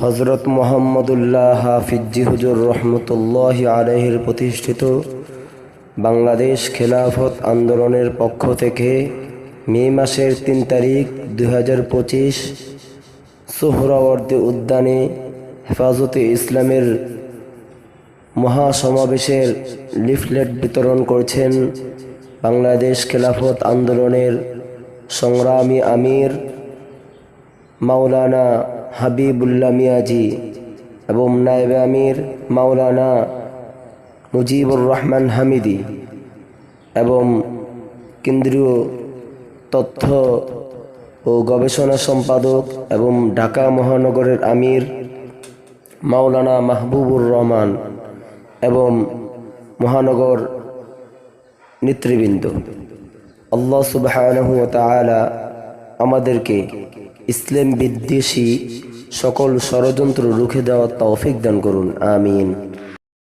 হজরত মোহাম্মদুল্লাহ হাফিজি হুজুর রহমতুল্লাহ আলহের প্রতিষ্ঠিত বাংলাদেশ খেলাফত আন্দোলনের পক্ষ থেকে মে মাসের তিন তারিখ দু হাজার পঁচিশ সোহরাওয়ার্দী উদ্যানে হেফাজতে ইসলামের মহাসমাবেশের লিফলেট বিতরণ করছেন বাংলাদেশ খেলাফত আন্দোলনের সংগ্রামী আমির মাওলানা হাবিবুল্লাহ মিয়াজি এবং নায়েবে আমির মাওলানা মুজিবুর রহমান হামিদি এবং কেন্দ্রীয় তথ্য ও গবেষণা সম্পাদক এবং ঢাকা মহানগরের আমির মাওলানা মাহবুবুর রহমান এবং মহানগর নেতৃবৃন্দ। আল্লাহ তাআলা আমাদেরকে ইসলাম বিদ্বেষী সকল ষড়যন্ত্র রুখে দেওয়ার তৌফিক দান করুন আমিন।